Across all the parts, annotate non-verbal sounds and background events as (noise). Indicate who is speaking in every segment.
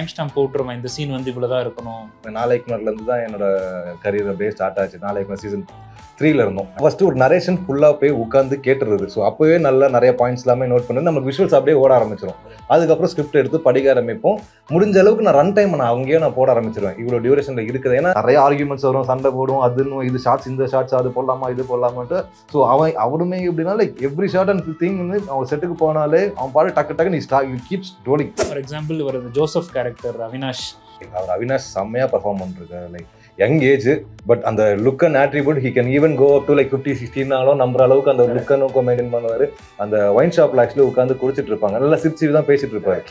Speaker 1: Time stamp போட்டுருவேன். இந்த scene வந்து இவ்வளோதான் இருக்கணும்.
Speaker 2: நாளைக்கு மரிலேருந்து தான் என்னோட கரியர் அப்படியே ஸ்டார்ட் ஆச்சு. நாளைக்கு சீசன் த்ரீல இருந்தோம். ஃபர்ஸ்ட் ஒரு நரேஷன் ஃபுல்லாக போய் உட்காந்து கேட்டுருது ஸோ அப்போவே நல்ல நிறைய பாயிண்ட்ஸ் எல்லாமே நோட் பண்ணி நம்ம விஷுவல்ஸ் அப்படியே ஓட ஆரம்பிச்சிடும் அதுக்கப்புறம் ஸ்கிரிப்ட் எடுத்து படிக்க ஆரம்பிப்போம். முடிஞ்ச அளவுக்கு நான் ரன் டைம் நான் அங்கேயே நான் போட ஆரம்பிச்சிருவேன். இவ்வளோ டியூரேஷனில் இருக்குது. ஏன்னா நிறைய ஆர்குமெண்ட்ஸ் வரும். சண்டை போடும். அதுன்னு இது ஷார்ட்ஸ் இந்த ஷார்ட்ஸ் அது போடலாமா இது போடலாமான்ட்டு. ஸோ அவன் அவனுமே எப்படின்னா like every shot and thing வந்து அவன் செட்டுக்கு போனாலே அவன் பாடு டக்கு டக்கு நீ sta you keeps trolling
Speaker 1: for example ஒரு ஜோசப் கேரக்டர் அவினாஷ்
Speaker 2: அவர் அவினாஷ் செம்மையாக பர்ஃபார்ம் பண்ணிருக்காரு. லைக் யங் ஏஜ் பட் அந்த look and attribute he can even go up to like fifty சிக்ஸ்டினாலும் நம்புற அளவுக்கு அந்த லுக் நோக்கம் மெயின்டைன் பண்ணுவார். அந்த ஒயின் ஷாப்ல ஆக்சுவலி உட்காந்து குடிச்சிட்டு இருப்பாங்க. நல்லா சிரிச்சு தான் பேசிட்டு இருப்பாரு.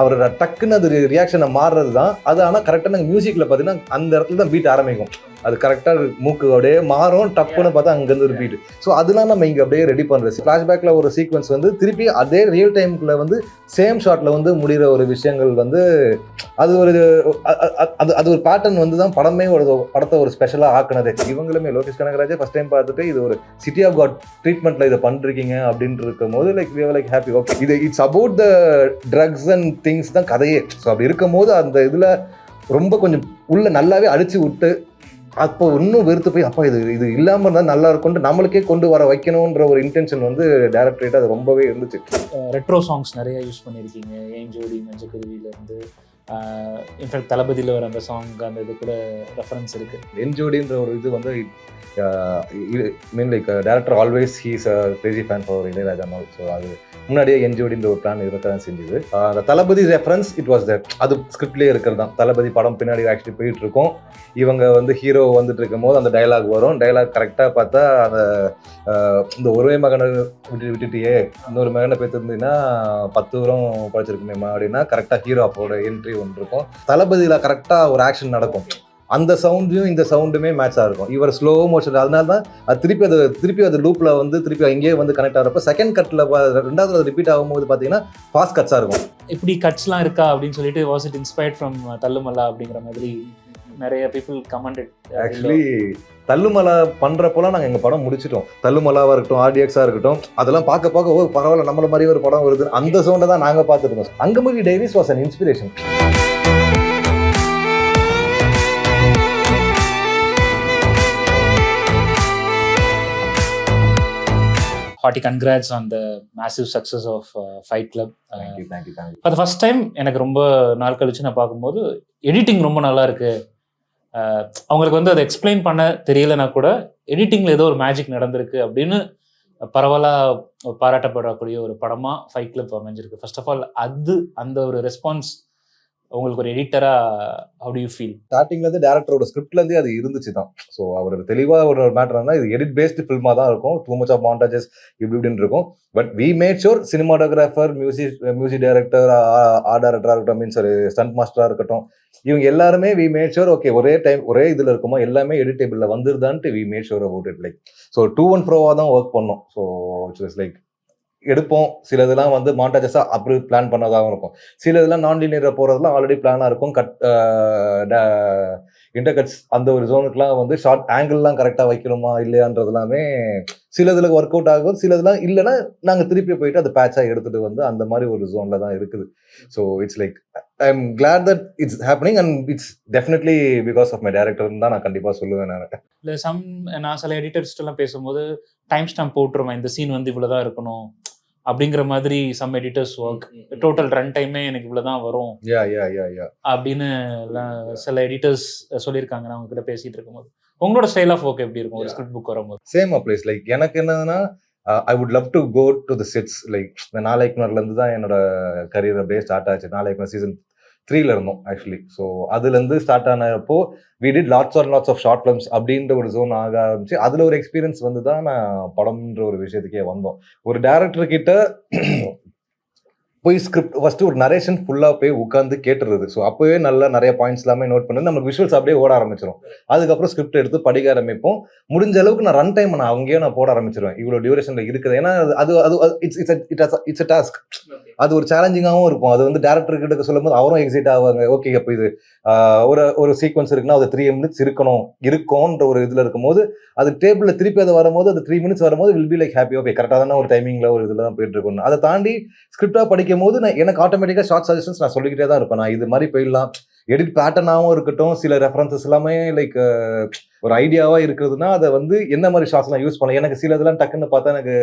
Speaker 2: அவர் டக்குன்னு அது ரியாக்ஷனை மாறுறது தான் அது ஆனால் கரெக்டாக நாங்கள் மியூசிக்கில் பார்த்தீங்கன்னா அந்த இடத்துல தான் பீட் ஆரம்பிக்கும். அது கரெக்டாக மூக்கு அப்படியே மாறும் டப்புன்னு பார்த்தா அங்கேருந்து ஒரு பீட் ஸோ அதெல்லாம் நம்ம இங்கே அப்படியே ரெடி பண்ணுறது ஃப்ளாஷ்பேக்கில் ஒரு சீக்வன்ஸ் வந்து திருப்பி அதே ரியல் டைம்குள்ள வந்து சேம் ஷாட்டில் வந்து முடிகிற ஒரு விஷயங்கள் வந்து அது ஒரு அது அது ஒரு பேட்டர்ன் வந்து தான் படமே ஒரு படத்தை ஒரு ஸ்பெஷலாக ஆக்குனது. இவங்களுமே லோகேஷ் கனகராஜே ஃபஸ்ட் டைம் பார்த்துட்டு இது ஒரு சிட்டி ஆஃப் காட் ட்ரீட்மெண்ட்டில் இதை பண்ணிருக்கீங்க அப்படின்னு இருக்கும் போது like we like happy okay இது it's about the drugs and things தான் கதையே. ஸோ அப்படி இருக்கும் போது அந்த இதில் ரொம்ப கொஞ்சம் உள்ள நல்லாவே அடிச்சு விட்டு அப்போ இன்னும் வெறுத்து போய் அப்பா இது இது இல்லாமல் இருந்தால் நல்லா இருக்கும்னு நம்மளுக்கே கொண்டு வர வைக்கணுன்ற ஒரு இன்டென்ஷன் வந்து டேரக்டரேட்டாக அது ரொம்பவே இருந்துச்சு.
Speaker 1: ரெட்ரோ சாங்ஸ் நிறைய யூஸ் பண்ணியிருக்கீங்க. ஏன் ஜோடி மஞ்சக்குருவியிலேருந்து Uh, இன்ஃபேக்ட் தளபதியில் வர அந்த சாங் அந்த இது கூட ரெஃபரன்ஸ் இருக்குது
Speaker 2: என்ஜோடின்ற ஒரு இது வந்து mean like director always he's a crazy fan for Ilaiyaraaja mall so அது முன்னாடியே என்ஜோடின்ற ஒரு பிளான் இருக்க தான் செஞ்சது uh, அந்த Thalapathy reference it was that அது ஸ்கிரிப்ட்லேயே இருக்கிறது தான். தளபதி படம் பின்னாடி ஆக்சுவலி போயிட்டு இருக்கும். இவங்க வந்து ஹீரோ வந்துட்டு இருக்கும் போது அந்த டைலாக் வரும். டைலாக் கரெக்டாக பார்த்தா அந்த uh, இந்த ஒரே மகனை விட்டு விட்டுட்டியே இன்னொரு மகனை பேத்திருந்தீங்கன்னா பத்து வரும் படிச்சிருக்குமேமா அப்படின்னா கரெக்டாக ஹீரோ அப்போட என்ட்ரி ஒன்று இருக்கும் தளபதியில் கரெக்டாக ஒரு ஆக்ஷன் நடக்கும். அந்த சவுண்டையும் இந்த சவுண்டுமே மேட்சாக இருக்கும். இவர் ஸ்லோ மோஷன் அதனால தான் அது திருப்பி அது திருப்பி அது லூப்பில் வந்து திருப்பி அங்கேயே வந்து கனெக்ட் ஆகிறப்ப செகண்ட் கட்டில் ரெண்டாவது ரிப்பீட் ஆகும்போது பார்த்தீங்கன்னா ஃபாஸ்ட் கட்ஸாக இருக்கும்.
Speaker 1: இப்படி கட்ஸ்லாம் இருக்கா அப்படின்னு சொல்லிட்டு was it inspired from Thallumaala அப்படிங்கிற மாதிரி நிறைய பீப்புள் கமெண்டட்
Speaker 2: ஆக்சுவலி தள்ளுமலை பண்றப்போலாம் நாங்கள் எங்கள் படம் முடிச்சிட்டோம். தள்ளுமலாவாக இருக்கட்டும் ஆர்டிஎக்ஸாக இருக்கட்டும் அதெல்லாம் பார்க்க பார்க்க ஓ பரவாயில்ல நம்மள மாதிரி ஒரு படம் வருது. அந்த சவுண்டை தான் நாங்கள் பார்த்துட்டு இருந்தோம். Angamaly diaries was an inspiration
Speaker 1: hearty congrats on the massive success of fight club for first time எனக்கு ரொம்ப நாள் கழிச்சு நான் பார்க்கும்போது எடிட்டிங் ரொம்ப நல்லா இருக்கு. அஹ் அவங்களுக்கு வந்து அதை எக்ஸ்பிளைன் பண்ண தெரியலனா கூட எடிட்டிங்கில் ஏதோ ஒரு மேஜிக் நடந்திருக்கு அப்படின்னு பரவலாக பாராட்டப்படக்கூடிய ஒரு படமாக ஃபைட் கிளப் அமைஞ்சிருக்கு. ஃபர்ஸ்ட் ஆஃப் ஆல் அது அந்த ஒரு ரெஸ்பான்ஸ் உங்களுக்கு ஒரு எடிட்டரா ஹவு டு யூ ஃபீல்
Speaker 2: ஸ்டார்டிங்ல இருந்து டேரக்டரோட ஸ்கிரிப்ட்ல இருந்து அது இருந்துச்சு தான். ஸோ அவர் தெளிவா ஒரு மேட்டர் இது எடிட் பேஸ்டு ஃபில்மா தான் இருக்கும். டூ மச் ஆஃப் மாண்டாஜஸ் இப்படி இப்படின்னு இருக்கும். But we made sure cinematographer music music director art டேரக்டரா இருக்கட்டும் மீன்ஸ் ஒரு ஸ்டண்ட் மாஸ்டராக இருக்கட்டும் இவங்க எல்லாருமே வி மேட் ஷோர் ஓகே ஒரே டைம் ஒரே இதில் இருக்குமா எல்லாமே எடிட்டேபிளில் வந்துருதான்ட்டு we made sure about it like so to one ப்ரோவாக தான் ஒர்க் பண்ணோம். ஸோ இட்ஸ் லைக் எடுப்போம். சில இதெல்லாம் வந்து மாண்டாஜஸா அப்படி பிளான் பண்ணதாகவும் இருக்கும். சில இதெல்லாம் நான் லீனியராக போகிறதுலாம் ஆல்ரெடி பிளானாக இருக்கும் கட் இன்டர்கட்ஸ் அந்த ஒரு ஜோனுக்குலாம் வந்து ஷார்ட் ஆங்கிள்லாம் கரெக்டாக வைக்கணுமா இல்லையான்றது எல்லாமே சில இதில் ஒர்க் அவுட் ஆகும். சில இதெல்லாம் இல்லைன்னா நாங்கள் திருப்பி போயிட்டு அதை பேட்சாக எடுத்துகிட்டு வந்து அந்த மாதிரி ஒரு ஜோனில் தான் இருக்குது. So it's like I am glad that it's happening and it's definitely because of my டேரக்டர்னு தான் நான் கண்டிப்பாக சொல்லுவேன் நான்.
Speaker 1: இல்லை சம் நான் சில எடிட்டர்ஸ்ட்டெல்லாம் பேசும்போது டைம் ஸ்டாம்ப் போட்டுருவேன். இந்த சீன் வந்து இவ்வளவுதான் இருக்கணும். அப்படிங்கிற மாதிரி some editors work total run டைமே எனக்கு இவ்வளவுதான் வரும். அப்படின்னு சில எடிட்டர்ஸ் சொல்லியிருக்காங்க. நான் அவங்க கிட்ட பேசிட்டு இருக்கும்போது. உங்களோட ஸ்டைல் ஆஃப் ஒர்க் எப்படி இருக்கும்? ஒரு ஸ்கிரிப்ட் புக் வரும்போது.
Speaker 2: சேம் அப்ளைஸ் லைக் எனக்கு என்னதுன்னா I would love to go to the sets like இந்த நாளைக்குனர்லேருந்து தான் என்னோட கரியர் அப்படியே ஸ்டார்ட் ஆச்சு. நாளைக்குனர் சீசன் த்ரீல இருந்தோம் ஆக்சுவலி ஸோ அதுலேருந்து start ஆனப்போ we did lots or lots of short films அப்படின்ற ஒரு ஜோன் ஆக ஆரம்பிச்சு அதில் ஒரு எக்ஸ்பீரியன்ஸ் வந்து தான் நான் படம்ன்ற ஒரு விஷயத்துக்கே வந்தோம். ஒரு டேரக்டர் கிட்ட போய் ஸ்கிரிப்ட் ஃபர்ஸ்ட் ஒரு நரேஷன் ஃபுல்லாக போய் உட்காந்து கேட்டுருது ஸோ அப்போவே நல்லா நிறைய பாயிண்ட்ஸ் எல்லாமே நோட் பண்ணி நமக்கு விஷுவல்ஸ் அப்படியே ஓட ஆரம்பிச்சிடும் அதுக்கப்புறம் ஸ்கிரிப்ட் எடுத்து படிக்க ஆரம்பிப்போம். முடிஞ்ச அளவுக்கு நான் ரன் டைம் நான் அங்கேயே நான் போட ஆரம்பிச்சிருவேன். இவ்வளோ டியூரேஷனில் இருக்குது. ஏன்னா அது அது it's it's it's a task அது ஒரு சேலஞ்சிங்காகவும் இருக்கும். அது வந்து டேரக்டர் கிட்ட சொல்லும்போது அவரும் எக்ஸைட் ஆவாங்க. ஓகே அப்போ இது ஒரு ஒரு சீக்வன்ஸ் இருக்குன்னா அது த்ரீ மினிட்ஸ் இருக்கணும் இருக்கும்ன்ற ஒரு இதில் இருக்கும்போது அது டேபிளில் திருப்பி அதை வரும்போது அது த்ரீ மினிட்ஸ் வரும்போது will be like happy okay கரெக்டாக தானே ஒரு டைமிங்ல ஒரு இதில் தான் போயிட்டு இருக்கணும். அதை தாண்டி ஸ்கிரிப்டாக படிக்கும் போது நான் எனக்கு ஆட்டோமேட்டிக்காக ஷார்ட் சஜஷன்ஸ் நான் சொல்லிக்கிட்டே தான் இருப்பேன். நான் இது மாதிரி போயிடலாம். எடிட் பேட்டர்னாகவும் இருக்கட்டும் சில ரெஃபரன்சஸ் எல்லாமே லைக் ஒரு ஐடியாவாக இருக்கிறதுனா அதை வந்து என்ன மாதிரி ஷார்ட்ஸ்லாம் யூஸ் பண்ணலாம்? எனக்கு சில இதெல்லாம் டக்குன்னு பார்த்தா எனக்கு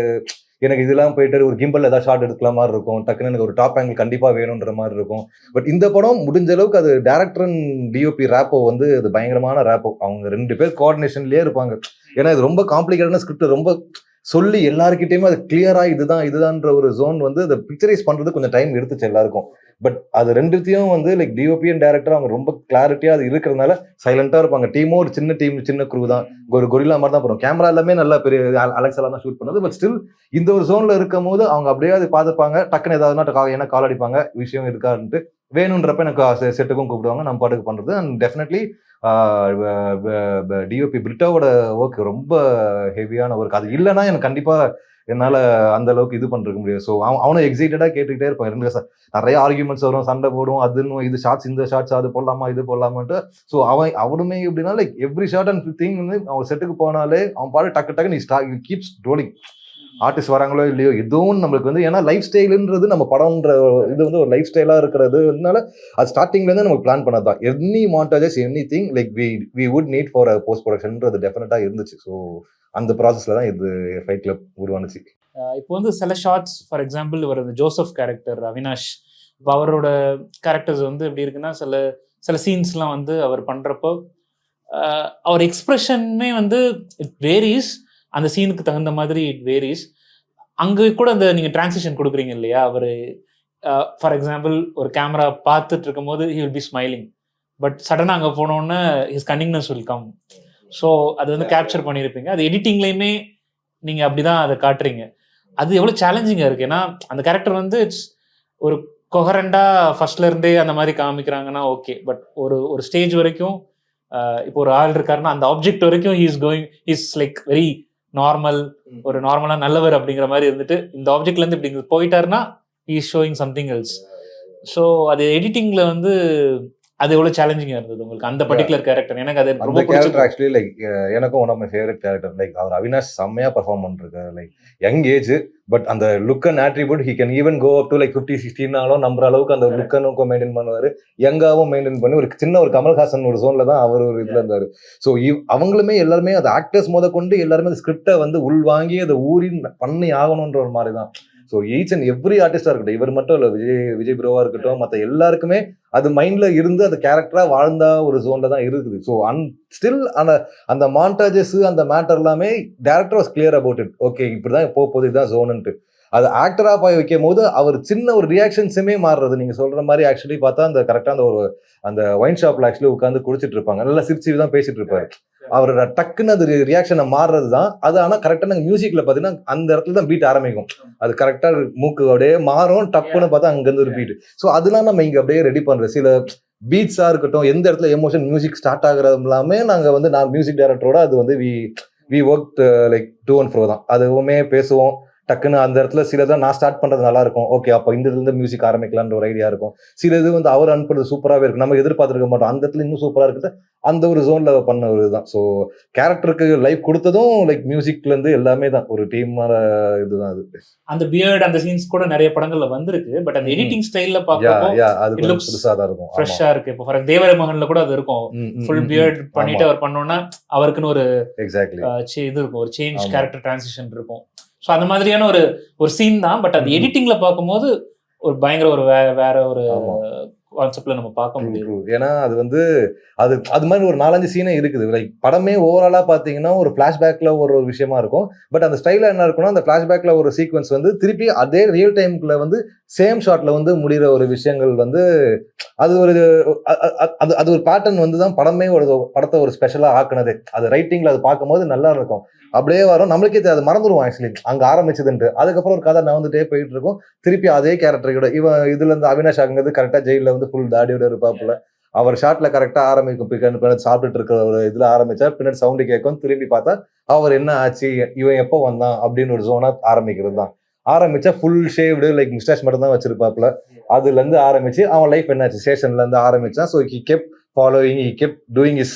Speaker 2: எனக்கு இதெல்லாம் போயிட்டு ஒரு கிம்பல் ஏதாவது ஷார்ட் எடுக்கல மாதிரி இருக்கும். டக்குன்னு எனக்கு ஒரு டாப் ஆங்கிள் கண்டிப்பாக வேணுன்ற மாதிரி இருக்கும். பட் இந்த படம் முடிஞ்ச அளவுக்கு அது டேரக்டர் அண்ட் டிஓபி ரேப்போ வந்து அது பயங்கரமான ரேப்போ அவங்க ரெண்டு பேர் கோஆர்டினேஷன்லேயே இருப்பாங்க. ஏன்னா இது ரொம்ப காம்ப்ளிகேட்டான ஸ்கிரிப்ட் ரொம்ப சொல்லி எல்லாருக்கிட்டையுமே அது கிளியராக இதுதான் இதுதான்ற ஒரு ஜோன் வந்து அதை பிக்சரைஸ் பண்ணுறது கொஞ்சம் டைம் எடுத்துச்சு எல்லாருக்கும். பட் அது ரெண்டுத்தையும் வந்து லைக் டிஓபி அண்ட் டேரக்டர் அவங்க ரொம்ப கிளாரிட்டியாக அது இருக்கிறதுனால சைலண்டாக இருப்பாங்க. டீமும் ஒரு சின்ன டீம் சின்ன குரூ தான். ஒரு கொரில்லா மாதிரி தான் போகிறோம் கேமரா எல்லாமே நல்லா பெரிய அலெக்ஸெல்லாம் தான் ஷூட் பண்ணது. பட் ஸ்டில் இந்த ஒரு ஜோனில் இருக்கும் போது அவங்க அப்படியே அது பார்த்துப்பாங்க. டக்குன்னு ஏதாவதுனா ஏன்னா கால் அடிப்பாங்க. விஷயம் இருக்காருன்ட்டு வேணுன்றப்ப எனக்கு செட்டுக்கும் கூப்பிடுவாங்க. நம்ம பாட்டுக்கு பண்ணுறது அண்ட் டெஃபினெட்லி டிஓபி பிரிட்டாவோட ஒர்க் ரொம்ப ஹெவியான ஒர்க் அது இல்லைன்னா எனக்கு கண்டிப்பாக என்னால் அந்த அளவுக்கு இது பண்றதுக்கு முடியாது. ஸோ அவன் அவனும் எக்ஸைட்டடாக கேட்டுக்கிட்டே இருப்பான். ரெண்டு நிறைய ஆர்குமெண்ட்ஸ் வரும். சண்டை போடும். அதுன்னு இது ஷார்ட்ஸ் இந்த ஷார்ட்ஸ் அது போடலாமா இது போடலாமான்ட்டு. ஸோ அவன் அவனுமே எப்படின்னா like every shot and thing வந்து அவன் செட்டுக்கு போனாலே அவன் பாடு டக்கு டக்கு நீ ஸ்டா கீப்ஸ் ட்ரோலிங் ஆர்டிஸ்ட் வராங்களோ இல்லையோ எதுவும் நம்மளுக்கு வந்து ஏன்னா லைஃப் ஸ்டைலுன்றது நம்ம படம்ன்ற இது வந்து ஒரு லைஃப் ஸ்டைலா இருக்கிறதுனால அது ஸ்டார்டிங்லேருந்து நமக்கு பிளான் பண்ணது தான் any montages any thing like we we would need for post ப்ரொடக்ஷன்ன்றது டெஃபினட்டாக இருந்துச்சு. ஸோ அந்த ப்ராசஸில் தான் இது ஃபைட் கிளப் உருவானுச்சு.
Speaker 1: இப்போ வந்து சில ஷார்ட்ஸ் ஃபார் எக்ஸாம்பிள் இவர் இந்த ஜோசப் கேரக்டர் அவினாஷ் இப்போ அவரோட கேரக்டர்ஸ் வந்து எப்படி இருக்குன்னா சில சில சீன்ஸ்லாம் வந்து அவர் பண்ணுறப்போ அவர் எக்ஸ்ப்ரெஷனுமே வந்து இட் வேரிஸ் அந்த சீனுக்கு தகுந்த மாதிரி இட் வேரிஸ் அங்கே கூட அந்த நீங்கள் டிரான்சிஷன் கொடுக்குறீங்க இல்லையா அவர் ஃபார் எக்ஸாம்பிள் ஒரு கேமரா பார்த்துட்டு இருக்கும்போது he will be smiling but சடனாக அங்கே போனோன்னே his cunningness will come so அது வந்து கேப்சர் பண்ணியிருப்பீங்க. அது எடிட்டிங்லேயுமே நீங்கள் அப்படி தான் அதை காட்டுறீங்க. அது எவ்வளோ சேலஞ்சிங்காக இருக்குது ஏன்னா அந்த கேரக்டர் வந்து இட்ஸ் ஒரு கொஹரண்டாக ஃபர்ஸ்ட்ல இருந்தே அந்த மாதிரி காமிக்கிறாங்கன்னா ஓகே பட் ஒரு ஒரு ஸ்டேஜ் வரைக்கும் இப்போ ஒரு ஆள் இருக்காருன்னா அந்த ஆப்ஜெக்ட் வரைக்கும் he's going is like very normal ஒரு நார்மலாக நல்லவர் அப்படிங்கிற மாதிரி இருந்துட்டு இந்த ஆப்ஜெக்ட்லேருந்து இப்படி போயிட்டாருன்னா is showing something else so அது எடிட்டிங்கில் வந்து அது எவ்வளோ சேலஞ்சிங்காக இருந்தது உங்களுக்கு? அந்த பர்டிகுலர் கேரக்டர் எனக்கு அது ரொம்ப
Speaker 2: கேரக்டர் ஆக்சுவலி லைக் எனக்கும் one of my favourite character like அவர் அவினாஷ் செம்மையா பர்ஃபார்ம் பண்ணிருக்காரு லைக் யங் ஏஜ் பட் அந்த look and attribute he can even go up to like fifty சிக்ஸ்டினாலும் நம்புற அளவுக்கு அந்த லுக் அண்ட் மெயின்டைன் பண்ணுவாரு. யங்காவும் மெயின்டைன் பண்ணி ஒரு சின்ன ஒரு கமல்ஹாசன் ஒரு ஜோன்ல தான் அவர் ஒரு இதுல இருந்தாரு. ஸோ அவங்களுமே எல்லாருமே அந்த ஆக்டர்ஸ் முத கொண்டு எல்லாருமே அந்த ஸ்கிரிப்டை வந்து உள்வாங்கி அதை ஊறி பண்ணி ஆகணுன்ற ஒரு மாதிரி தான் ஸோ ஈச் அண்ட் எவ்ரி ஆர்டிஸ்டாக இருக்கட்டும் இவர் மட்டும் இல்லை விஜய் விஜய் ப்ரோவா இருக்கட்டும் மற்ற எல்லாருக்குமே அது மைண்ட்ல இருந்து அது கேரக்டரா வாழ்ந்தா ஒரு ஜோன்ல தான் இருக்குது. ஸோ அன் ஸ்டில் அந்த அந்த மாண்டாஜஸ் அந்த மேட்டர் எல்லாமே director was clear about it okay இப்படிதான் போக போகுது இதுதான் ஜோனுன்ட்டு அது ஆக்டராக போய் வைக்கும் போது அவர் சின்ன ஒரு ரியாக்ஷன்ஸுமே மாறுறது. நீங்கள் சொல்கிற மாதிரி ஆக்சுவலி பார்த்தா அந்த கரெக்டாக அந்த ஒரு அந்த ஒயின் ஷாப்பில் ஆக்சுவலி உட்காந்து குடிச்சிட்டு இருப்பாங்க. நல்லா சிரிச்சு தான் பேசிட்டு இருப்பாரு. அவரோட டக்குன்னு அது ரியாக்ஷனை மாறுறது தான் அது ஆனால் கரெக்டாக நாங்கள் மியூசிக்கில் பார்த்தீங்கன்னா அந்த இடத்துல தான் பீட் ஆரம்பிக்கும். அது கரெக்டாக மூக்கு அப்படியே மாறும் டப்புன்னு பார்த்தா அங்கேருந்து ஒரு பீட் ஸோ அதெல்லாம் நம்ம இங்கே அப்படியே ரெடி பண்ணுறோம் சில பீட்ஸாக இருக்கட்டும் எந்த இடத்துல எமோஷன் மியூசிக் ஸ்டார்ட் ஆகுறது எல்லாமே நாங்கள் வந்து நான் மியூசிக் டைரக்டரோட அது வந்து we we work like to and fro தான். அதுவுமே பேசுவோம். டக்குன்னு அந்த இடத்துல சிலதான் நான் ஸ்டார்ட் பண்றது நல்லா இருக்கும் ஓகே அப்போ இந்த இதுல இருந்து மியூசிக் ஆரம்பிக்கலான்ற ஒரு ஐடியா இருக்கும். சில இது வந்து அவர் அனுப்புறது சூப்பராகவே இருக்கும். நம்ம எதிர்பார்த்துருக்க மாட்டோம். அந்த இடத்துல இன்னும் சூப்பரா இருக்குது அந்த ஒரு ஜோன்ல பண்ண ஒரு இதுதான். ஸோ கேரக்டருக்கு லைஃப் கொடுத்ததும் லைக் மியூசிக்ல இருந்து எல்லாமே தான். ஒரு டீம் இதுதான் அது.
Speaker 1: அந்த பியர்ட் அந்த சீன்ஸ் கூட நிறைய படங்கள்ல வந்திருக்கு. பட் அந்த. எடிட்டிங் ஸ்டைல்ல looks
Speaker 2: புதுசா தான் இருக்கும்.
Speaker 1: ஃப்ரெஷ்ஷா இருக்கு. இப்போ ஃபார் தேவர மகன்ல கூட அது இருக்கும். Full beard. பண்ணிட்டு. அவர் பண்ணோம்னா அவருக்குன்னு ஒரு
Speaker 2: எக்ஸாக்ட்லி
Speaker 1: இது இருக்கும். ஒரு சேஞ்ச். கேரக்டர் டிரான்சிஷன் இருக்கும். ஸோ அந்த மாதிரியான ஒரு ஒரு சீன் தான். பட் அது. எடிட்டிங்ல பார்க்கும்போது ஒரு பயங்கர ஒரு வே- வேற ஒரு. கான்செப்ட்ல நம்ம பார்க்க முடியும்.
Speaker 2: ஏன்னா அது வந்து அது அது மாதிரி ஒரு நாலஞ்சு சீனே இருக்குது. லைக் படமே ஓவராலா பாத்தீங்கன்னா ஒரு பிளாஷ்பேக்ல ஒரு ஒரு விஷயமா இருக்கும். பட் அந்த ஸ்டைல என்ன இருக்கும்னா அந்த பிளாஷ்பேக்ல ஒரு சீக்வன்ஸ் வந்து திருப்பி அதே ரியல் டைம்குள்ள வந்து சேம் ஷாட்ல வந்து முடிகிற ஒரு விஷயங்கள் வந்து அது ஒரு அது அது ஒரு பேட்டர்ன் வந்து தான் படமே ஒரு படத்தை ஒரு ஸ்பெஷலா ஆக்குனது. அது ரைட்டிங்ல அது பார்க்கும்போது நல்லா இருக்கும். அப்படியே வரும். நம்மளுக்கே அது மறந்துடுவோம் ஆக்சுவலி அங்க ஆரம்பிச்சதுன்ட்டு. அதுக்கப்புறம் ஒரு கதை நவந்துட்டே போயிட்டு இருக்கும் திருப்பி அதே கேரக்டரோட இவன் இதுல இருந்து அவினாஷ் ஆகுங்கிறது கரெக்டா ஜெயில வந்து ஃபுல் தாடியோட இருப்பாப்புல. அவர் ஷாட்ல கரெக்டா ஆரம்பிக்கும். பின்னாடி பின்னாடி சாப்பிட்டுட்டு இருக்கிற ஒரு இதுல ஆரம்பிச்சா பின்னாடி சவுண்டு கேட்கும். திரும்பி பார்த்தா அவர் என்ன ஆச்சு? இவன் எப்போ வந்தான்? அப்படின்னு ஒரு ஜோனா ஆரம்பிக்கிறது தான் ஆரம்பிச்சா ஃபுல் ஷேவ்டு லைக் மிஸ்டாச் மட்டும் தான் வச்சிருப்பாப்ல அதுல இருந்து ஆரம்பிச்சு அவன் லைஃப் என்னாச்சு? ஸ்டேஷன்ல இருந்து ஆரம்பிச்சான். So he kept following he kept doing is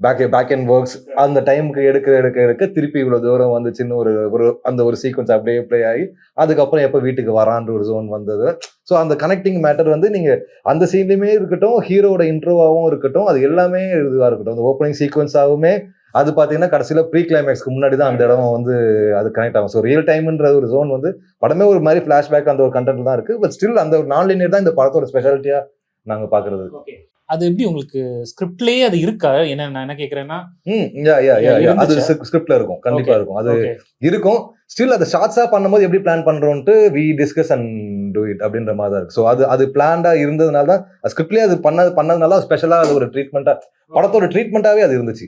Speaker 2: back back and works அந்த டைமுக்கு எடுக்க எடுக்க எடுக்க திருப்பி இவ்வளோ தூரம் வந்துச்சுன்னு ஒரு ஒரு அந்த ஒரு சீக்வன்ஸ் அப்படியே ப்ளே ஆகி அதுக்கப்புறம் எப்போ வீட்டுக்கு வரான்ற ஒரு ஜோன் வந்தது. ஸோ அந்த கனெக்டிங் மேட்டர் வந்து நீங்கள் அந்த சீன்லையுமே இருக்கட்டும் ஹீரோட இன்ட்ரோவாகவும் இருக்கட்டும் அது எல்லாமே இதுவாக இருக்கட்டும். அந்த ஓப்பனிங் சீக்வன்ஸாகவுமே அது பார்த்தீங்கன்னா கடைசியில் ப்ரீ கிளைமேக்ஸ்க்கு முன்னாடி தான் அந்த இடம் வந்து அது கனெக்ட் ஆகும். ஸோ ரியல் டைம்ன்ற ஒரு ஜோன் வந்து படமே ஒரு மாதிரி ஃப்ளாஷ்பேக் அந்த ஒரு கண்டென்ட் தான் இருக்கு. பட் ஸ்டில் அந்த ஒரு நான் linear தான் இந்த படத்தோட ஸ்பெஷாலிட்டியா நாங்க பார்க்குறது
Speaker 1: அது எப்படி உங்களுக்கு ஸ்கிரிப்ட்லயே அது இருக்கா? என்ன நான் என்ன கேக்குறேன்னா
Speaker 2: அது? ஸ்கிரிப்ட்ல இருக்கும். கண்டிப்பா. இருக்கும். அது. இருக்கும். ஸ்டில் அதை ஷார்ட்ஸா பண்ணும்போது எப்படி plan பண்றோம்ட்டு we discuss and do it அப்படின்ற மாதிரி தான் இருக்கு. ஸோ அது அது பிளான்டா இருந்ததுனால தான் ஸ்கிரிப்ட்லயே அது பண்ணது பண்ணதுனால ஸ்பெஷலா அது ஒரு ட்ரீட்மெண்ட்டா படத்தோட ட்ரீட்மெண்ட்டாவே அது இருந்துச்சு.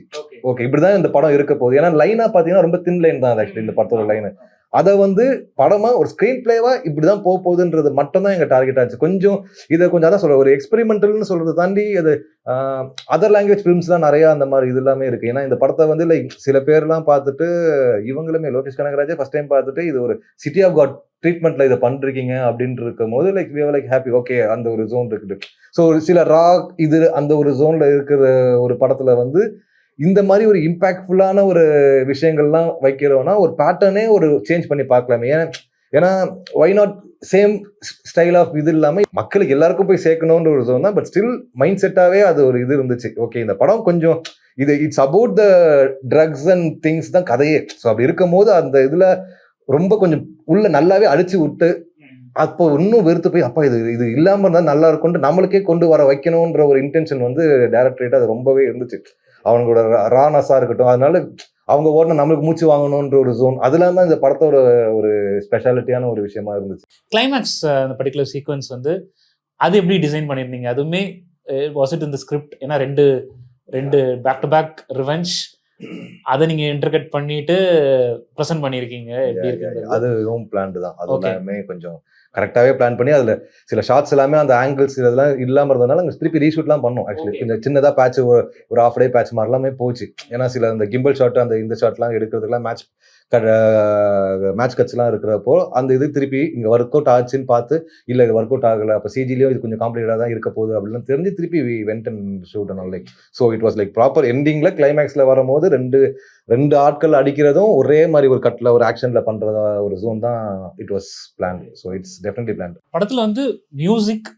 Speaker 2: ஓகே இப்படிதான் இந்த படம் இருக்க போகுது. ஏன்னா லைனா பாத்தீங்கன்னா ரொம்ப தின் லைன் தான் ஆக்சுவலி இந்த படத்தோட லைன் அதை வந்து படமா ஒரு ஸ்கிரீன் பிளேவா இப்படிதான் போக போகுதுன்றது மட்டும்தான் எங்கள் எங்க டார்கெட் ஆச்சு. கொஞ்சம் இதை கொஞ்சம் அதான் சொல்ற ஒரு எக்ஸ்பெரிமெண்டல்னு சொல்கிறது தாண்டி அது அதர் லாங்குவேஜ் ஃபிலிம்ஸ் தான் நிறைய அந்த மாதிரி இது எல்லாமே இருக்கு. ஏன்னா இந்த படத்தை வந்து லைக் சில பேர்லாம் பார்த்துட்டு இவங்களுமே லோகேஷ் கனகராஜே ஃபர்ஸ்ட் டைம் பார்த்துட்டு இது ஒரு சிட்டி ஆஃப் காட் ட்ரீட்மெண்ட்ல இதை பண்ணிருக்கீங்க அப்படின்னு இருக்கும் போது லைக் லைக் ஹாப்பி ஓகே அந்த ஒரு ஜோன் இருக்குது. ஸோ சில ராக் இது அந்த ஒரு ஜோன்ல இருக்கிற ஒரு படத்துல வந்து இந்த மாதிரி ஒரு இம்பாக்ட்ஃபுல்லான ஒரு விஷயங்கள்லாம் வைக்கிறோம்னா ஒரு பேட்டர்னே ஒரு சேஞ்ச் பண்ணி பார்க்கலாமே. ஏன்னா ஏன்னா why not same style of இது இல்லாமல் மக்களுக்கு எல்லாருக்கும் போய் சேர்க்கணுன்ற ஒரு ஜோன் தான் பட் ஸ்டில் மைண்ட் செட்டாகவே அது ஒரு இது இருந்துச்சு. ஓகே இந்த படம் கொஞ்சம் இது it's about the drugs and things தான் கதையே. ஸோ அப்படி இருக்கும் போது அந்த இதில் ரொம்ப கொஞ்சம் உள்ள நல்லாவே அடிச்சு விட்டு அப்போ இன்னும் வெறுத்து போய் அப்பா இது இது இல்லாமல் இருந்தால் நல்லா இருக்கும்னு நம்மளுக்கே கொண்டு வர வைக்கணுன்ற ஒரு இன்டென்ஷன் வந்து டேரக்டரேட்டாக அது ரொம்பவே இருந்துச்சு. அவங்களோட ரானஸா இருக்கட்டும் அதனால அவங்க ஓடணும் நம்மளுக்கு மூச்சு வாங்கணும்ன்ற ஒரு ஜோன் அதெல்லாம் தான் இந்த படத்தோட ஒரு ஸ்பெஷாலிட்டியான ஒரு விஷயமா இருந்துச்சு.
Speaker 1: கிளைமேக்ஸ் அந்த பர்டிகுலர் சீக்வன்ஸ் வந்து அது எப்படி டிசைன் பண்ணியிருந்தீங்க? அதுவுமே வாஸ் இட் இந்த ஸ்கிரிப்ட் ஏன்னா ரெண்டு ரெண்டு பேக் டு பேக் ரிவெஞ்ச் அதை நீங்க இன்டர்கட் பண்ணிட்டு ப்ரெசென்ட் பண்ணியிருக்கீங்க. எப்படி இருக்கு
Speaker 2: அது ஹோம் பிளான்டு தான். அது. எல்லாமே கொஞ்சம் கரெக்டாகவே பிளான் பண்ணி அதுல சில ஷார்ட்ஸ் எல்லாமே அந்த ஆங்கிள்ஸ் இதெல்லாம் இல்லாம இருந்ததுனால அங்க திருப்பி ரீஷூட்லாம் பண்ணோம் ஆக்சுவலி
Speaker 1: Okay.
Speaker 2: கொஞ்சம் சின்னதா பேட்ச் ஒரு ஆஃப் டே பேட்ச் மாதிரி எல்லாமே போச்சு ஏன்னா சில அந்த கிம்பிள் ஷாட் அந்த இந்த ஷாட்லாம் எடுக்கிறதுக்குலாம் மேட்ச் மேட்ச் கட்ஸ்லாம் இருக்கிறப்போ அந்த இது திருப்பி இங்கே ஒர்க் அவுட் ஆச்சுன்னு பார்த்து இல்லை இது ஒர்க் அவுட் ஆகலை. அப்போ சிஜிலையும் இது கொஞ்சம் காம்ப்ளீட்டாக தான் இருக்க போகுது. அப்படின்னு தெரிஞ்சு திருப்பி we went and shoot and like so it was like proper எண்டிங்கில் கிளைமேக்ஸில் வரும்போது ரெண்டு ரெண்டு ஆட்கள் அடிக்கிறதும் ஒரே மாதிரி ஒரு கட்டில் ஒரு ஆக்ஷனில் பண்ணுறதா ஒரு ஜோன் தான் it was plan so it's definitely plan
Speaker 1: படத்தில் வந்து மியூசிக்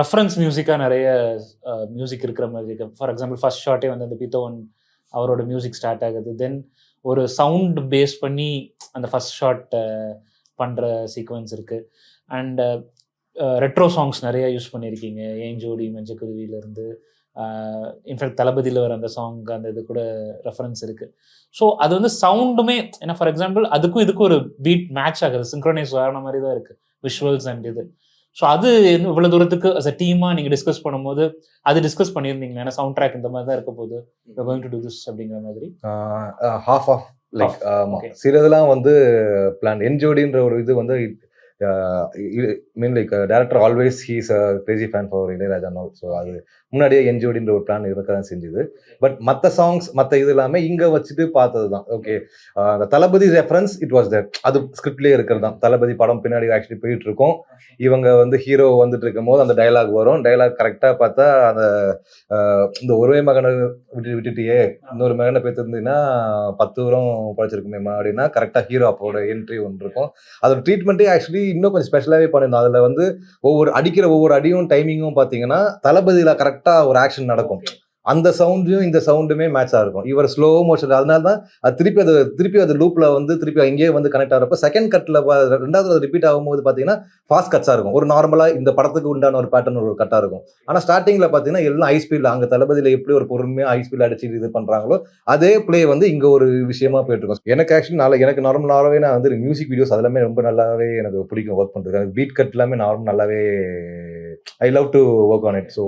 Speaker 1: ரெஃபரன்ஸ் மியூசிக்காக நிறைய மியூசிக் இருக்கிற மாதிரி இருக்கு. ஃபார் எக்ஸாம்பிள் ஃபர்ஸ்ட் ஷார்ட்டே வந்து அந்த பீத்தோவன் அவரோட மியூசிக் ஸ்டார்ட் ஆகுது. தென் ஒரு சவுண்ட் பேஸ் பண்ணி அந்த ஃபர்ஸ்ட் ஷாட் பண்ணுற சீக்வன்ஸ் இருக்குது அண்ட் ரெட்ரோ சாங்ஸ் நிறைய யூஸ் பண்ணியிருக்கீங்க ஏன் ஜோடி மஞ்சக்குருவியில இன்ஃபேக்ட் தளபதியில் வர அந்த சாங் அந்த இது கூட ரெஃபரன்ஸ் இருக்குது ஸோ அது வந்து சவுண்டுமே ஏன்னா ஃபார் எக்ஸாம்பிள் அதுக்கும் இதுக்கும் ஒரு பீட் மேட்ச் ஆகுது. சிங்க்ரோனைஸ் வர மாதிரி தான் இருக்குது விஷுவல்ஸ் அண்ட் இது. ஸோ அது இவ்வளவு தூரத்துக்கு அஸ் அ டீமா நீங்க டிஸ்கஸ் பண்ணும்போது அது டிஸ்கஸ் பண்ணியிருந்தீங்க ஏன்னா சவுண்ட் ட்ராக் இந்த மாதிரி தான் இருக்க போகுது. கோயிங் டு டூ திஸ் அப்படிங்கிற மாதிரி.
Speaker 2: ஹாஃப் ஆஃப் லைக்
Speaker 1: Half,
Speaker 2: ஆமா.
Speaker 1: Okay.
Speaker 2: சிலதெல்லாம் வந்து பிளான் என்ஜோடின்ற ஒரு இது வந்து mean like director always he's a crazy fan for Ilaiyaraaja no so அது முன்னாடியே என்ஜோடின்ற ஒரு பிளான் இருக்க தான் செஞ்சுது. பட் மற்ற சாங்ஸ் மற்ற இது எல்லாமே இங்க வச்சுட்டு பார்த்தது தான் ஓகே அந்த Thalapathi reference it was that அது ஸ்கிரிப்ட்லேயே இருக்கிறது தான் தளபதி படம் பின்னாடி ஆக்சுவலி போயிட்டு இருக்கோம் இவங்க வந்து ஹீரோ வந்துட்டு இருக்கும் போது அந்த டயலாக் வரும். டயலாக் கரெக்டாக பார்த்தா அந்த இந்த ஒரே மகனை விட்டு விட்டுட்டியே. இன்னொரு மகனை பெற்றிருந்தீங்கன்னா பத்து வரும் படைச்சிருக்குமேமா அப்படின்னா கரெக்டாக ஹீரோ அப்போட என்ட்ரி ஒன்று இருக்கும். அதோட ட்ரீட்மெண்ட்டே ஆக்சுவலி இன்னும் கொஞ்சம் ஸ்பெஷலாகவே பண்ணியிருந்தோம். அதில் வந்து ஒவ்வொரு அடிக்கிற ஒவ்வொரு அடியும் டைமிங்கும் பார்த்தீங்கன்னா தளபதியில் கரெக்டாக ஒரு ஆக்ஷன் நடக்கும். அந்த சவுண்டையும் இந்த சவுண்டுமே மேட்சாக இருக்கும் இவர் ஸ்லோ மோஷன் அதனால தான் அது திருப்பி அது திருப்பி அது லூப்பில் வந்து திருப்பி அங்கேயே வந்து கனெக்ட் ஆகிறப்ப செகண்ட் கட்டில் ரெண்டாவது ரிப்பீட் ஆகும்போது பார்த்தீங்கன்னா ஃபாஸ்ட் கட்ஸாக இருக்கும். ஒரு நார்மலாக இந்த படத்துக்கு உண்டான ஒரு பேட்டர்ன் ஒரு கட்டாக இருக்கும். ஆனால் ஸ்டார்டிங்கில் பார்த்தீங்கன்னா எல்லாம் ஹை ஸ்பீடில் அங்கே தளபதியில் எப்படி ஒரு பொறுமையாக ஹை ஸ்பீடில் அடிச்சு இது பண்ணுறாங்களோ அதே பிளே வந்து இங்கே ஒரு விஷயமா போயிட்டு இருக்கும். எனக்கு ஆக்சுவலி நாளை எனக்கு நார்மலாகவே நான் வந்து மியூசிக் வீடியோஸ் அதெல்லாமே ரொம்ப நல்லாவே எனக்கு பிடிக்கும் ஒர்க் பண்ணுறது பீட் கட் எல்லாமே நார்மல் நல்லாவே I love to work on it so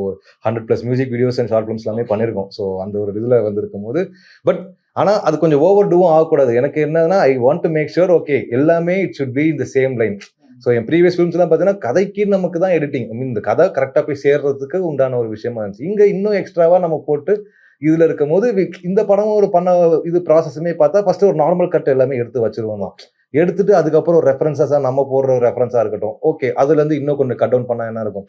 Speaker 2: hundred plus music videos and short films எல்லாமே பண்ணியிருக்கோம் ஸோ அந்த ஒரு இதில் வந்திருக்கும் போது பட் ஆனால் அது கொஞ்சம் ஓவர் டூவும் ஆகக்கூடாது. எனக்கு என்னன்னா I want to make sure okay எல்லாமே இட் சுட் பி இந்த சேம் லைன் ஸோ என் ப்ரீவியஸ் ஃபிலிம்ஸ்லாம் பார்த்தீங்கன்னா கதைக்கு நமக்கு தான் எடிட்டிங் ஐ மீன் இந்த கதை கரெக்டாக போய் சேர்றதுக்கு உண்டான ஒரு விஷயமா இருந்துச்சு. இங்கே இன்னும் எக்ஸ்ட்ராவாக நம்ம போட்டு இதில் இருக்கும் போது இந்த படமும் ஒரு பண்ண இது ப்ராசஸுமே பார்த்தா ஃபர்ஸ்ட் ஒரு நார்மல் கட் எல்லாமே எடுத்து வச்சிருவோம்? தான் எடுத்துட்டு அதுக்கப்புறம் ஒரு ரெஃபரன்ஸஸாக நம்ம போடுற ஒரு ரெஃபரன்ஸாக இருக்கட்டும். ஓகே அதுலேருந்து இன்னும் கொஞ்சம் கட் டவுன் பண்ணால் என்ன இருக்கும்?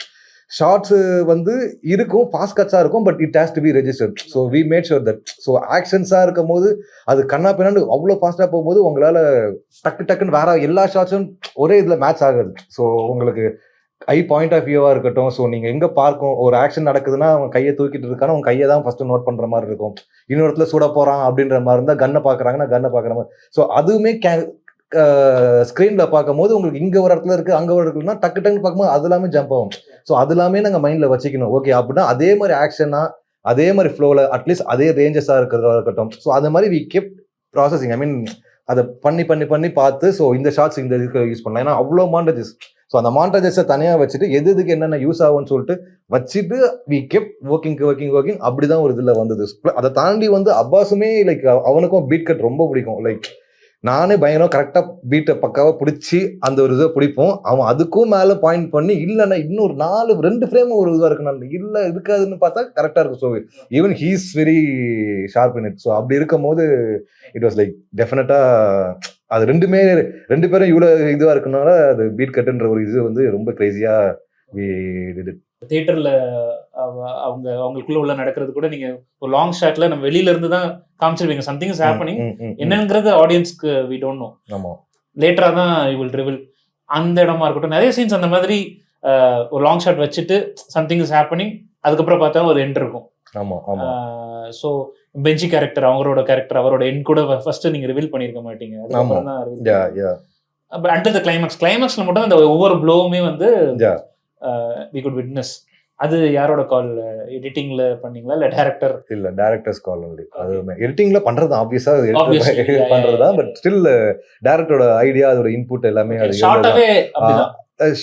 Speaker 2: ஷார்ட்ஸ் வந்து இருக்கும் ஃபாஸ்ட் கட்ஸாக இருக்கும் but it has to be registered so we made sure that so ஆக்ஷன்ஸாக இருக்கும் போது அது கண்ணா பின்னாண்டு அவ்வளோ ஃபாஸ்ட்டாக போகும்போது உங்களால் டக்கு டக்குன்னு வேற எல்லா ஷார்ட்ஸும் ஒரே இதில் மேட்ச் ஆகுது. ஸோ உங்களுக்கு ஐ பாயிண்ட் ஆஃப் வியூவாக இருக்கட்டும் ஸோ நீங்கள் எங்கே பார்க்கும் ஒரு ஆக்ஷன் நடக்குதுன்னா அவன் கையை தூக்கிட்டு இருக்கானா அவன் கையை தான் ஃபஸ்ட்டு நோட் பண்ணுற மாதிரி இருக்கும். இன்னொரு இடத்துல சுட போகிறான் அப்படின்ற மாதிரி இருந்தால் கன்னை பார்க்குறாங்கன்னா கன்னை பார்க்குற மாதிரி. ஸோ அதுவுமே கே ஸ்க்ரீனில் பார்க்கும்போது உங்களுக்கு இங்கே ஒரு இடத்துல இருக்குது அங்கே ஒரு இடத்துலனா டக்கு டக்குன்னு பார்க்கும்போது அது எல்லாமே ஜம்ப் ஆகும். ஸோ அது எல்லாமே நாங்கள் மைண்டில் வச்சுக்கணும். ஓகே அப்படின்னா அதே மாதிரி ஆக்ஷனாக அதே மாதிரி ஃப்ளோவில் அட்லீஸ்ட் அதே ரேஞ்சஸாக இருக்கிறதா இருக்கட்டும். ஸோ அது மாதிரி வி கெப் ப்ராசஸிங் ஐ மீன் அதை பண்ணி பண்ணி பண்ணி பார்த்து ஸோ இந்த ஷார்ட்ஸ் இந்த இதுக்கு யூஸ் பண்ணலாம். ஏன்னா அவ்வளோ மாண்டேஜஸ் ஸோ அந்த மாண்டேஜஸை தனியாக வச்சுட்டு எது எதுக்கு என்னென்ன யூஸ் ஆகும்னு சொல்லிட்டு வச்சுட்டு we kept working working working அப்படி தான் ஒரு இதில் வந்தது. அதை தாண்டி வந்து அப்பாஸுமே லைக் அவனுக்கும் பீட் கட் ரொம்ப பிடிக்கும். லைக் நானே பயங்கரம் கரெக்டாக பீட்டை பக்காவாக பிடிச்சி அந்த ஒரு இதை பிடிப்போம். அவன் அதுக்கும் மேலே பாயிண்ட் பண்ணி இல்லைண்ணா இன்னொரு நாலு ரெண்டு ஃப்ரேம் ஒரு இதுவாக இருக்குண்ணா இல்லை இருக்காதுன்னு பார்த்தா கரெக்டாக இருக்கும் so even he's very sharp in it so அப்படி இருக்கும் போது இட் வாஸ் லைக் டெஃபினட்டாக அது ரெண்டுமே ரெண்டு பேரும் இவ்வளோ இதுவாக இருக்கனால அது பீட் கட்டுன்ற ஒரு இது வந்து ரொம்ப கிரேசியாக
Speaker 1: தியேட்டர்ல அவங்க அவங்களுக்குள்ள உள்ள நடக்கிறது கூட நீங்க ஒரு லாங் ஷாட்ல நம்ம வெளியில இருந்து தான் காமிச்சிருவீங்க. சம்திங் இஸ் ஹேப்பனிங் என்னங்கிறது ஆடியன்ஸ்க்கு வி டோன்ட் நோ லேட்டரா தான் யூ வில் ரிவில் அந்த இடமா இருக்கட்டும். நிறைய சீன்ஸ் அந்த மாதிரி ஒரு லாங் ஷாட் வச்சுட்டு சம்திங் இஸ் ஹேப்பனிங் அதுக்கப்புறம் பார்த்தா ஒரு எண்ட் இருக்கும். ஸோ பெஞ்சி கேரக்டர் அவங்களோட கேரக்டர் அவரோட எண்ட் கூட ஃபர்ஸ்ட் நீங்க ரிவீல் பண்ணிருக்க மாட்டீங்க. அதுக்கப்புறம் தான் அண்டர் த கிளைமேக்ஸ் கிளைமேக்ஸ்ல மட்டும் அந்த ஒவ்வொரு ப்ளோவுமே வந்து. வி குட் விட்னஸ் அது யாரோட கால் எடிட்டிங்ல பண்ணீங்களா? இல்ல டேரக்டர்
Speaker 2: இல்ல டேரக்டர்ஸ் கால் ஒன்லி அதுவுமே. எடிட்டிங்ல பண்றது ஆப்வியஸா பண்றதுதான்
Speaker 1: yeah.
Speaker 2: பட் ஸ்டில் டேரக்டரோட ஐடியா அதோட இன்புட் எல்லாமே அது
Speaker 1: ஷார்ட்டாவே அப்படிதான்.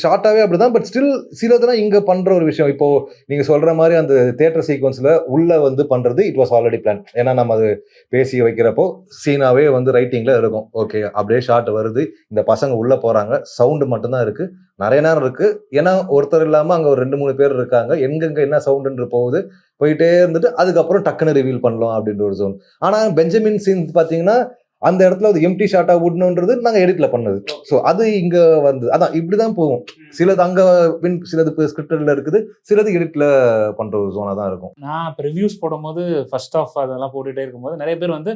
Speaker 2: ஷார்ட்டாவே அப்படிதான் பட் ஸ்டில் சிலதெல்லாம் இங்க பண்ற ஒரு விஷயம். இப்போ நீங்க சொல்ற மாதிரி அந்த தியேட்டர் சீக்வன்ஸ்ல உள்ள வந்து பண்றது இட் வாஸ் ஆல்ரெடி பிளான் ஏன்னா நம்ம அது பேசி வைக்கிறப்போ சீனாவே வந்து ரைட்டிங்ல இருக்கும். ஓகே அப்படியே ஷார்ட் வருது. இந்த பசங்க உள்ள போறாங்க. சவுண்டு மட்டும்தான் இருக்கு. நிறைய நேரம் இருக்கு. ஏன்னா ஒருத்தர் இல்லாம அங்க ஒரு ரெண்டு மூணு பேர் இருக்காங்க. எங்கெங்க என்ன சவுண்டுன்ற போகுது. போயிட்டே இருந்துட்டு அதுக்கப்புறம் டக்குன்னு ரிவீல் பண்ணலாம் அப்படின்ற ஒரு ஜோன் ஆனா பெஞ்சமின் சீன் பாத்தீங்கன்னா அந்த இடத்துல அது எம்டி ஷார்ட்டா விடணுன்றது நாங்க எடிட்ல பண்ணது. ஸோ அது இங்க வந்து அதான் இப்படிதான் போகும். சிலது அங்க win, சிலது ஸ்கிரிப்டர்ல இருக்குது. சிலது எடிட்ல பண்ற ஒரு ஜோனா தான் இருக்கும்.
Speaker 1: நான் இப்போ ரிவ்யூஸ் போடும்போது ஃபர்ஸ்ட் ஆஃப் அதெல்லாம் போட்டுட்டே இருக்கும்போது நிறைய பேர் வந்து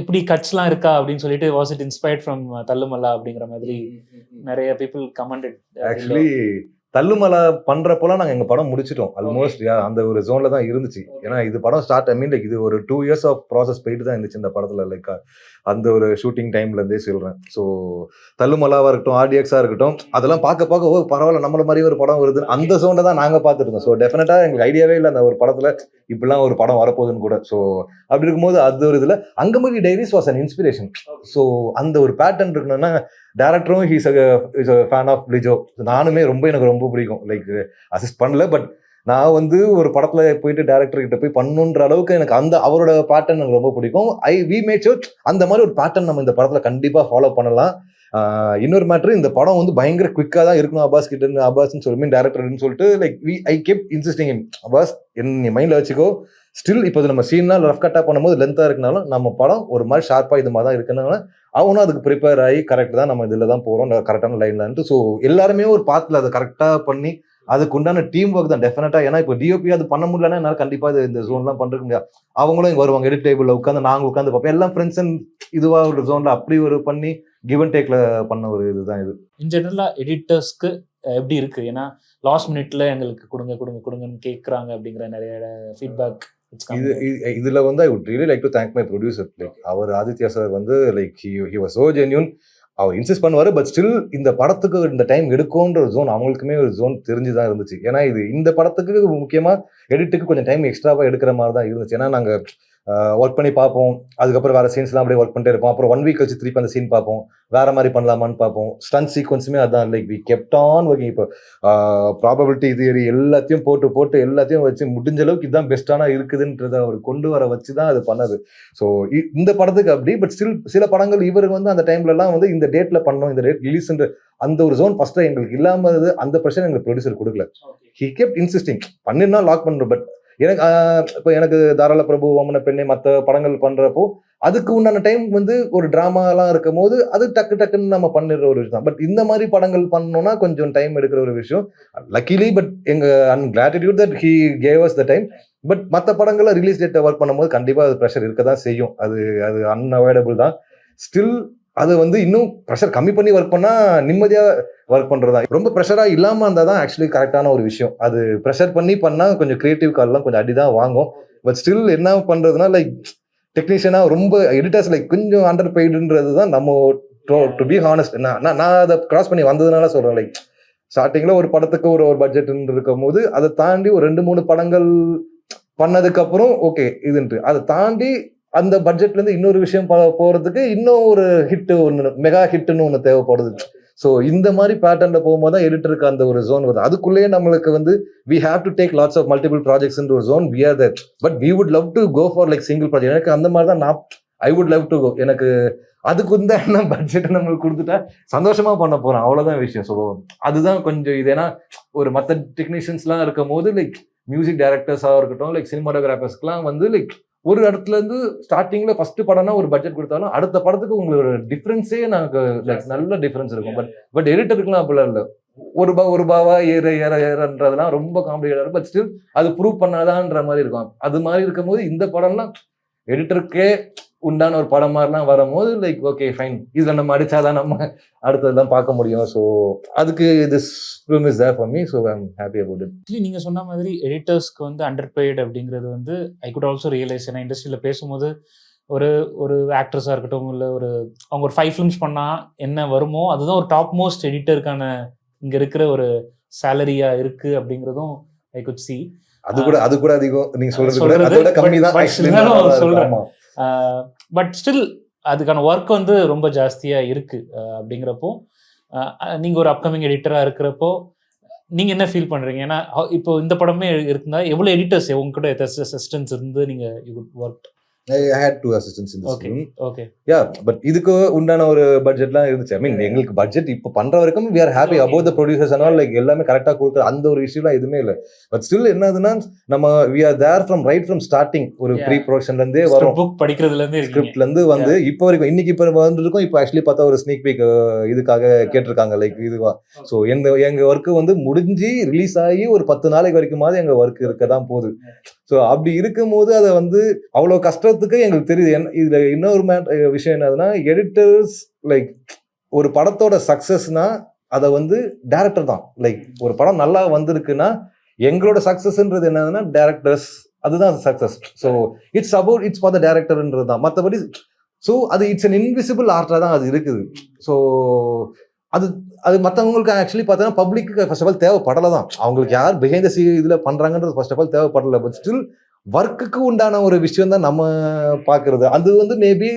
Speaker 1: இப்படி கட்ஸ்லாம் இருக்கா அப்படின்னு சொல்லிட்டு was it inspired from Thallumaala அப்படிங்கிற மாதிரி நிறைய பீப்புள் கமெண்டட்
Speaker 2: ஆக்சுவலி தள்ளுமலை பண்றப்போலாம் நாங்க எங்க படம் முடிச்சிட்டோம். ஆல்மோஸ்ட் அந்த ஒரு ஜோன்ல தான் இருந்துச்சு. ஏன்னா இது படம் ஸ்டார்ட் ஐ மீன் லைக் இது ஒரு டூ இயர்ஸ் ஆஃப் ப்ராசஸ் போயிட்டு தான் இருந்துச்சு இந்த படத்துல. லைக் அந்த ஒரு ஷூட்டிங் டைம்ல இருந்தே சொல்றேன். ஸோ தள்ளுமலாவா இருக்கட்டும் ஆர்டிஎக்ஸா இருக்கட்டும் அதெல்லாம் பார்க்க பார்க்க ஓ பரவாயில்ல நம்மள மாதிரி ஒரு படம் வருது அந்த ஜோன்ல தான் நாங்க பார்த்துட்டு இருந்தோம். ஸோ டெஃபினட்டா எங்களுக்கு ஐடியாவே இல்லை அந்த ஒரு படத்துல. இப்படிலாம் ஒரு படம் வரப்போகுதுன்னு கூட. ஸோ அப்படி இருக்கும்போது அது ஒரு இதுல Angamaly diaries was an inspiration so அந்த ஒரு பேட்டர்ன் இருக்கணும்னா டேரக்டரும் he's is fan of Lijo நானுமே ரொம்ப எனக்கு ரொம்ப பிடிக்கும். லைக் அசிஸ்ட் பண்ணல பட் நான் வந்து ஒரு படத்துல போயிட்டு டேரக்டர் கிட்ட போய் பண்ணுன்ற அளவுக்கு எனக்கு அந்த அவரோட பேட்டர்ன் எனக்கு ரொம்ப பிடிக்கும். ஐ வி மேட் ஷூர் அந்த மாதிரி ஒரு பேட்டர்ன் நம்ம இந்த படத்துல கண்டிப்பா ஃபாலோ பண்ணலாம். இன்னொரு மேட்ரு இந்த படம் வந்து பயங்கர குவிக்காக தான் இருக்கணும் அபாஸ் கிட்ட இருந்து அப்பாஸ்ன்னு சொல்லி டேரக்டர்னு சொல்லிட்டு like we I kept insisting Abbas என் நீ மைண்டில் வச்சுக்கோ. ஸ்டில் இப்போ நம்ம சீன்னா ரஃப் கட்டாக பண்ணும்போது லென்த்தாக இருக்கனாலும் நம்ம படம் ஒரு மாதிரி ஷார்ப்பாக இது மாதிரி தான் இருக்கனால அவனும் அதுக்கு ப்ரிப்பேர் ஆகி கரெக்டாக தான் நம்ம இதில் தான் போகிறோம் கரெக்டான லைன்லான்ட்டு ஸோ எல்லாருமே ஒரு பாத்தில் அதை கரெக்டாக பண்ணி அதுக்கு உண்டான டீம் ஒர்க் தான் டெஃபினட்டாக ஏன்னா இப்போ டிஓபி அது பண்ண முடியலன்னா என்னால் கண்டிப்பாக இது இந்த ஜோன்லாம் பண்ணுறதுக்கு முடியாது. அவங்களும் இங்கே வருவாங்க எடிட் டேபிளில் உட்காந்து நாங்கள் உட்காந்து பார்ப்போம். எல்லாம் ஃப்ரெண்ட்ஸ் அண்ட் இதுவாக ஒரு ஜோனில் அப்படி ஒரு பண்ணி கிவ் அண்ட் டேக்ல பண்ண ஒரு இதுதான் இது.
Speaker 1: இன் ஜெனரலா எடிட்டர்ஸ்க்கு எப்படி இருக்கு? ஏன்னா லாஸ்ட் மினிட்ல எங்களுக்கு கொடுங்க கொடுங்க கொடுங்கன்னு கேக்குறாங்க அப்படிங்கிற நிறைய ஃபீட்பேக்
Speaker 2: இது இது- இதுல வந்து I would really like to thank my producer like our Aditya sir வந்து like he was so genuine our insist பண்ணுவாரு பட் ஸ்டில் இந்த படத்துக்கு இந்த டைம் எடுக்கும்ன்ற ஒரு ஜோன் அவங்களுக்குமே ஒரு ஜோன் தெரிஞ்சுதான் இருந்துச்சு. ஏன்னா இது இந்த படத்துக்கு முக்கியமா எடிட்டுக்கு கொஞ்சம் டைம் எக்ஸ்ட்ராவா எடுக்கிற மாதிரி தான் இருந்துச்சு. ஏன்னா நாங்க ஒர்க் பண்ணி பார்ப்போம். அதுக்கப்புறம் வேற சீன்ஸ்லாம் அப்படியே ஒர்க் பண்ணிட்டே இருப்போம். அப்புறம் ஒன் வீக் கழிச்சு திருப்பி அந்த சீன் பார்ப்போம். வேற மாதிரி பண்ணலாமான்னு பார்ப்போம். ஸ்டன் சீக்வன்ஸுமே அதான். Like we kept on working இப்போ ப்ராபபிலிட்டி தியரி எல்லாத்தையும் போட்டு போட்டு எல்லாத்தையும் வச்சு முடிஞ்ச அளவுக்கு இதுதான் பெஸ்ட்டான இருக்குதுன்றத அவர் கொண்டு வர வச்சு தான் அது பண்ணது. ஸோ இந்த படத்துக்கு அப்படி பட் ஸ்டில் சில படங்கள் இவருக்கு வந்து அந்த டைம்ல எல்லாம் வந்து இந்த டேட்ல பண்ணோம் இந்த டேட் ரிலீஸ்ன்ற அந்த ஒரு ஜோன் ஃபர்ஸ்ட் எங்களுக்கு இல்லாம இருந்தது, அந்த ப்ரெஷர் எங்களுக்கு ப்ரொடியூசர் கொடுக்கல. ஹி கெப்ட் இன்சிஸ்டிங் பண்ணிருந்தா லாக் பண்றோம் பட் எனக்கு இப்போ எனக்கு தாராள பிரபு ஓமன பெண்ணை மற்ற படங்கள் பண்ணுறப்போ அதுக்கு உண்டான டைம் வந்து ஒரு ட்ராமாலாம் இருக்கும் போது அது டக்கு டக்குன்னு நம்ம பண்ணிடுற ஒரு விஷயம் பட் இந்த மாதிரி படங்கள் பண்ணோம்னா கொஞ்சம் டைம் எடுக்கிற ஒரு விஷயம். லக்கிலி பட் எங்க an gratitude that he gave us the time but மற்ற படங்களை ரிலீஸ் டேட்டை ஒர்க் பண்ணும்போது கண்டிப்பாக அது ப்ரெஷர் இருக்க தான் செய்யும். அது அது அன்அவாய்டபுள் தான். ஸ்டில் அது வந்து இன்னும் ப்ரெஷர் கம்மி பண்ணி ஒர்க் பண்ணால் நிம்மதியாக ஒர்க் பண்ணுறதா ரொம்ப ப்ரெஷராக இல்லாமல் இருந்தால் தான் ஆக்சுவலி கரெக்டான ஒரு விஷயம். அது ப்ரெஷர் பண்ணி பண்ணால் கொஞ்சம் க்ரியேட்டிவ் கால்லாம் கொஞ்சம் அடிதான் வாங்கும். பட் ஸ்டில் என்ன பண்ணுறதுனா லைக் டெக்னீஷியனாக ரொம்ப எடிட்டர்ஸ் லைக் கொஞ்சம் அண்டர் பெய்டுன்றது தான் நம்ம டு பி ஹானஸ்ட் நான் நான் நான் அதை கிராஸ் பண்ணி வந்ததுனால சொல்கிறேன் லைக் ஸ்டார்டிங்கில் ஒரு படத்துக்கு ஒரு ஒரு பட்ஜெட் இருக்கும் போது அதை தாண்டி ஒரு ரெண்டு மூணு படங்கள் பண்ணதுக்கப்புறம் ஓகே இதுன்ட்டு. அதை தாண்டி அந்த பட்ஜெட்ல இருந்து இன்னொரு விஷயம் போகிறதுக்கு போறதுக்கு இன்னும் ஒரு ஹிட்டு ஒன்று மெகா ஹிட்னு ஒன்று தேவைப்படுது. ஸோ இந்த மாதிரி பேட்டர்ன்ல போகும்போது தான் எடிட்டருக்கு அந்த ஒரு ஜோன் வருது. அதுக்குள்ளேயே நம்மளுக்கு வந்து we have to take lots of multiple projects ஒரு zone we are that but we would love to go for like single project எனக்கு அந்த மாதிரி தான் நான் I would love to go எனக்கு அதுக்கு என்ன பட்ஜெட் (laughs) நம்மளுக்கு கொடுத்துட்டா சந்தோஷமா பண்ண போறோம் அவ்வளவுதான் விஷயம் ஸோ அதுதான் கொஞ்சம் இது. ஏன்னா ஒரு மற்ற டெக்னீஷியன்ஸ்லாம் இருக்கும் போது லைக் மியூசிக் டைரக்டர்ஸாக இருக்கட்டும் லைக் சினிமாட்டோகிராஃபர்ஸ்க்குலாம் வந்து லைக் ஒரு இடத்துல இருந்து ஸ்டார்டிங்ல ஃபர்ஸ்ட் படம்னா ஒரு பட்ஜெட் கொடுத்தாலும் அடுத்த படத்துக்கு உங்களுக்கு ஒரு டிஃபரன்ஸே லைக் நல்ல டிஃபரன்ஸ் இருக்கும். பட் பட் எடிட்டருக்குலாம் அப்படிலாம் இல்லை. ஒரு பா ஒரு பாவா ஏற ஏற ஏறன்றதெல்லாம் ரொம்ப காம்ப்ளிகேட்டட் பட் ஸ்டில் அது ப்ரூவ் பண்ணாதான்ற மாதிரி இருக்கும். அது மாதிரி இருக்கும்போது இந்த படம்லாம் எடிட்டருக்கே உண்டான ஒரு படம் மாதிரிலாம் வரும்போது லைக் ஓகே ஃபைன் இதில் நம்ம அடிச்சாதான் நம்ம அடுத்ததெல்லாம் பார்க்க முடியும். ஸோ அதுக்கு this film is there for me so I'm happy about it
Speaker 1: actually நீங்க சொன்ன மாதிரி எடிட்டர்ஸ்க்கு வந்து அண்டர் பெய்டு அப்படிங்கிறது வந்து ஐ குட் ஆல்சோ ரியலைஸ் ஏன்னா இண்டஸ்ட்ரியில பேசும்போது ஒரு ஒரு ஆக்ட்ரஸாக இருக்கட்டும் இல்லை ஒரு அவங்க ஒரு ஃபைவ் ஃபிலிம்ஸ் பண்ணா என்ன வருமோ அதுதான் ஒரு டாப் மோஸ்ட் எடிட்டருக்கான இங்க இருக்கிற ஒரு சேலரியா இருக்கு அப்படிங்கிறதும் ஐ குட் சி
Speaker 2: அது கூட அது கூட அதிகம். நீங்க சொல்றது கூட அதோட கம்மி தான்.
Speaker 1: சொல்றேன். பட் ஸ்டில் அதுக்கான ஒர்க் வந்து ரொம்ப ஜாஸ்தியாக இருக்கு அப்படிங்கிறப்போ நீங்கள் ஒரு அப்கமிங் எடிட்டராக இருக்கிறப்போ நீங்க என்ன ஃபீல் பண்றீங்க? ஏன்னா இப்போ இந்த படமே இருந்தா எவ்வளவு எடிட்டர்ஸ் உங்ககிட்ட கூட அசிஸ்டன்ஸ் இருந்து நீங்க you work
Speaker 2: I had two assistants in this
Speaker 1: Okay.
Speaker 2: film.
Speaker 1: Okay
Speaker 2: Yeah, but இதுக்கு உண்டான ஒரு பட்ஜெட்லாம் இருந்துச்சு. ஐ மீன் எங்களுக்கு பட்ஜெட் இப்போ பண்ற வரைக்கும் we are happy
Speaker 1: Okay.
Speaker 2: about the producers and all like எல்லாமே கரெக்டா கொடுக்குற அந்த ஒரு இஷ்யூலாம் எதுவுமே இல்லை. பட் ஸ்டில் என்னதுன்னா நம்ம we are there from right from starting ஒரு. ப்ரீ ப்ரொடக்ஷன்ல இருந்தே வரும்.
Speaker 1: புக் படிக்கிறதுல இருந்து இருக்கீங்க.
Speaker 2: ஸ்கிரிப்ட்ல இருந்து வந்து இப்போ வரைக்கும் இன்னைக்கு இப்போ வந்துருக்கோம் இப்போ ஆக்சுவலி பார்த்தா ஒரு ஸ்னீக் பீக் இதுக்காக கேட்டிருக்காங்க லைக் இதுவா. ஸோ எங்க எங்க ஒர்க்கு வந்து முடிஞ்சு ரிலீஸ் ஆகி ஒரு பத்து நாளைக்கு வரைக்குமாவது எங்க ஒர்க் இருக்க தான் போகுது ஸோ அப்படி இருக்கும்போது அதை வந்து அவ்வளோ கஷ்டத்துக்கு எங்களுக்கு தெரியுது. என் இதில் இன்னொரு மேட் விஷயம் என்னதுன்னா எடிட்டர்ஸ் லைக் ஒரு படத்தோட சக்ஸஸ்னா அதை வந்து டேரக்டர் தான். லைக் ஒரு படம் நல்லா வந்திருக்குன்னா எங்களோட சக்ஸஸ்ன்றது என்னதுன்னா டேரக்டர்ஸ் அதுதான் success so it's about it's for the டேரக்டர்ன்றது தான். மற்றபடி ஸோ அது இட்ஸ் அன் இன்விசிபிள் ஆர்ட்டாக தான் அது இருக்குது. ஸோ அது அது மற்றவங்களுக்கு ஆக்சுவலி பார்த்தோன்னா பப்ளிக்கு ஃபர்ஸ்ட் ஆஃப் ஆல் தேவைப்படலை தான் அவங்களுக்கு யார் பிஹைண்ட் சி இதில் பண்ணுறாங்கன்றது ஃபர்ஸ்ட் ஆஃப் ஆல் தேவைப்படலை. பட் ஸ்டில் ஒர்க்குக்கு உண்டான ஒரு விஷயம் தான் நம்ம பார்க்கறது. அது வந்து மேபி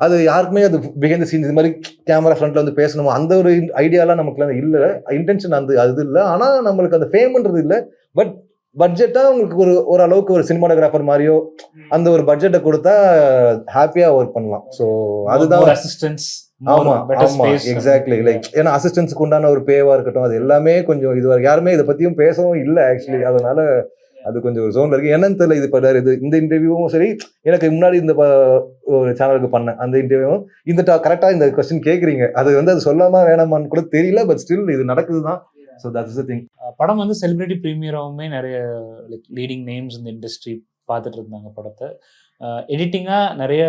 Speaker 2: அது யாருக்குமே அது பிஹைண்ட் சீன்ஸ் இது மாதிரி கேமரா ஃப்ரண்ட்ல வந்து பேசணுமோ அந்த ஒரு ஐடியாலாம் நமக்குலாம் இல்லை. இன்டென்ஷன் அந்த அது இல்லை. ஆனால் நம்மளுக்கு அந்த ஃபேம்ன்றது இல்லை. பட் பட்ஜெட்டாக உங்களுக்கு ஒரு அளவுக்கு ஒரு சினிமாட்டோகிராஃபர் மாதிரியோ அந்த ஒரு பட்ஜெட்டை கொடுத்தா ஹாப்பியாக ஒர்க் பண்ணலாம். ஸோ அதுதான்
Speaker 1: அசிஸ்டன்ஸ்
Speaker 2: ஆமா ஆமா எக்ஸாக்ட்லி லைக் ஏன்னா அசிஸ்டன்ஸ்க்கு உண்டான ஒரு பேவா இருக்கட்டும் அது எல்லாமே கொஞ்சம் இது வரை யாருமே இதை பத்தியும் பேசவும் இல்லை ஆக்சுவலி அதனால அது கொஞ்சம் ஒரு ஜோன்ல இருக்கு. என்னன்னு தெரியல இது இப்போ இது இந்த இன்டர்வியூவும் சரி எனக்கு முன்னாடி இந்த ஒரு சேனலுக்கு பண்ணேன். அந்த இன்டர்வியூவும் இந்த கரெக்டா இந்த கொஸ்டின் கேக்குறீங்க. அது வந்து அது சொல்லாமா வேணாமான்னு கூட தெரியல பட் ஸ்டில் இது நடக்குது தான் ஸோ தட்ஸ் த திங்
Speaker 1: படம் வந்து செலிபிரிட்டி ப்ரீமியராகவுமே நிறைய லைக் லீடிங் நேம்ஸ் இந்த இண்டஸ்ட்ரி பார்த்துட்டு இருந்தாங்க படத்தை. எடிட்டிங்காக நிறைய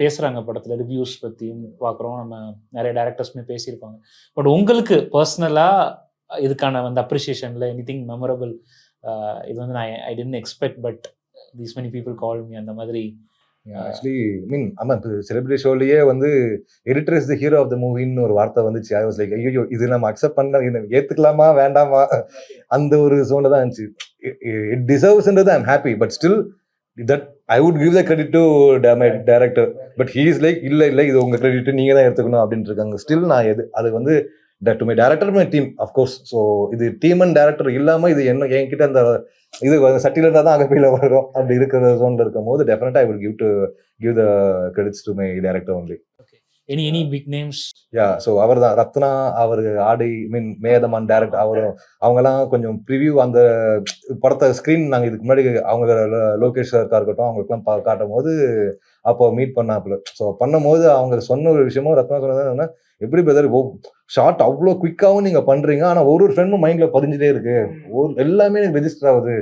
Speaker 1: பேசுகிறாங்க படத்தில் ரிவ்யூஸ் பற்றியும் பார்க்குறோம் நம்ம நிறைய டேரக்டர்ஸுமே பேசியிருப்பாங்க. பட் உங்களுக்கு பர்சனலாக இதுக்கான வந்து அப்ரிசியேஷனில் எனி திங் மெமரபிள் இது வந்து நான் I didn't expect but these many people call me அந்த மாதிரி
Speaker 2: ஆக்சுவலி மீன் ஆமா இப்போ செலிபிரிட்டி ஷோலயே வந்து editor is the hero of the மூவின்னு ஒரு வார்த்தை வந்துச்சு. ஐ வாஸ் லைக் ஐயோ இது நம்ம அக்செப்ட் பண்ண இது ஏத்துக்கலாமா வேண்டாமா? அந்த ஒரு ஜோன்ல தான் இருந்துச்சு. It டிசர்வ்ஸ்ன்றது I'm happy but still that I would give the credit to my director but he is like இல்லை இல்லை இது உங்கள் கிரெடிட் நீங்கள் தான் எடுத்துக்கணும் அப்படின்ட்டு இருக்காங்க. ஸ்டில் நான் எது அது வந்து to my director my team of course so இது டீம் அண்ட் டேரக்டர் இல்லாமல் இது என்ன என்கிட்ட அந்த இது சட்டியில் இருந்தால் தான் அகப்பையில் வரும். அப்படி இருக்கிற ஜோனில் இருக்கும் போது டெஃபினட்டாக I will give to give the credits to my director only
Speaker 1: any any big names
Speaker 2: yeah so அவர் தான் ரத்னா அவர் ஆடி மீன் மேதமான் டேரக்ட் அவரும் அவங்கெல்லாம் கொஞ்சம் ப்ரிவ்யூ அந்த படத்தை ஸ்க்ரீன் நாங்கள் இதுக்கு முன்னாடி அவங்க லோ- லோகேஷ் சார்க்கா இருக்கட்டும் அவங்களுக்குலாம் பா காட்டும் போது அப்போ மீட் பண்ணாப்புல. ஸோ பண்ணும்போது அவங்க சொன்ன ஒரு விஷயமும் ரத்னா சொன்னது என்னன்னா எப்படி பிரதர் ஷார்ட் அவ்வளோ குயிக்காகவும் நீங்கள் பண்ணுறீங்க ஆனால் ஒரு ஒரு ஃப்ரெண்டும் மைண்டில் பதிஞ்சுட்டே இருக்கு. ஒரு எல்லாமே எனக்கு ரெஜிஸ்டர் ஆகுது.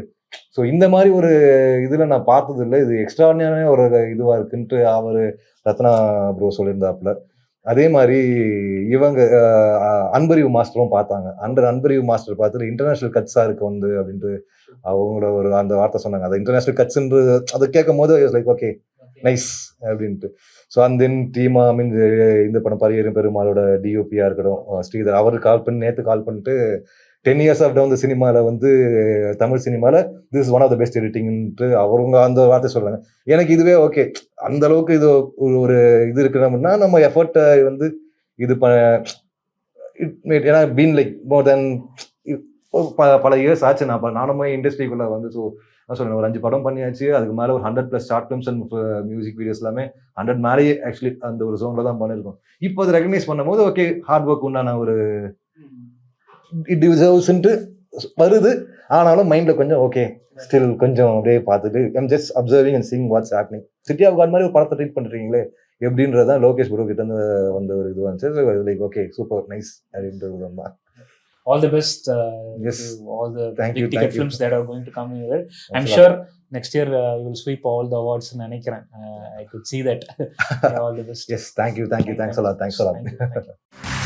Speaker 2: ஸோ இந்த மாதிரி ஒரு இதில் நான் பார்த்தது இல்லை இது எக்ஸ்ட்ராடினரியான ஒரு இதுவாக இருக்குன்ட்டு அவர் ரத்னா ப்ரோ சொல்லியிருந்தாப்புல. அதே மாதிரி இவங்க அன்பறிவு மாஸ்டரும் பார்த்தாங்க. அண்டர் அன்பறிவு மாஸ்டர் பார்த்துட்டு இன்டர்நேஷனல் கட்ஸாக இருக்கு வந்து அப்படின்ட்டு அவங்கள ஒரு அந்த வார்த்தை சொன்னாங்க. அது இன்டர்நேஷனல் கட்ஸ்ன்று அதை கேட்கும் போது லைக் ஓகே நைஸ் அப்படின்ட்டு. ஸோ அந்த தென் டீமா மீன் இந்த படம் பரியரும் பெருமாளோட டிஓபியாக இருக்கட்டும் ஸ்ரீதர் அவர் கால் பண்ணி நேற்று கால் பண்ணிட்டு டென் இயர்ஸ் ஆஃப் டவுன் சினிமாவில் வந்து தமிழ் சினிமாவில் this one of the best எடிட்டிங்ன்ட்டு அவங்க அந்த வார்த்தை சொல்கிறாங்க எனக்கு இதுவே ஓகே அந்த அளவுக்கு இது ஒரு ஒரு இது இருக்கிறோம்னா நம்ம எஃபர்ட்டை வந்து இது ப இட் ஏன்னா பீன் லைக் மோர் தென் பல இயர்ஸ் ஆச்சு. நான் ப- நானுமே இண்டஸ்ட்ரிக்குள்ளே வந்து ஸோ நான் சொல்லுவேன் ஒரு அஞ்சு படம் பண்ணியாச்சு. அதுக்கு மேலே ஒரு hundred plus short films and music videos எல்லாமே ஹண்ட்ரட் மேலேயே ஆக்சுவலி அந்த ஒரு ஜோனில் தான் பண்ணியிருக்கோம். இப்போ அதை ரெகனைஸ் பண்ணும்போது ஓகே ஹார்ட் ஒர்க் உண்டான ஒரு இட் டிசர்வ்ஸ்ன்ட்டு வருது ஆனாலும் மைண்டில் கொஞ்சம் ஓகே ஸ்டில் கொஞ்சம் அப்படியே பார்த்துட்டு am just observing and seeing what's happening city of God மாதிரி ஒரு படத்தை ட்ரீட் பண்ணுறீங்களே எப்படின்றது தான் லோகேஷ் ப்ரோ கிட்ட இருந்து வந்த ஒரு இது வந்துச்சு லைக் ஓகே சூப்பர் நைஸ் அப்படின்றது தான்
Speaker 1: all the best uh,
Speaker 2: Yes.
Speaker 1: to all the
Speaker 2: Thank
Speaker 1: big
Speaker 2: you,
Speaker 1: ticket
Speaker 2: thank you.
Speaker 1: films that are going to come in here. I'm
Speaker 2: Thanks a
Speaker 1: sure next year uh, you will sweep all the awards in Anikiran. Uh, I could see that. Yeah, all the best.
Speaker 2: Yes thank you thank you thanks a lot thanks a lot
Speaker 1: Thank you, thank you.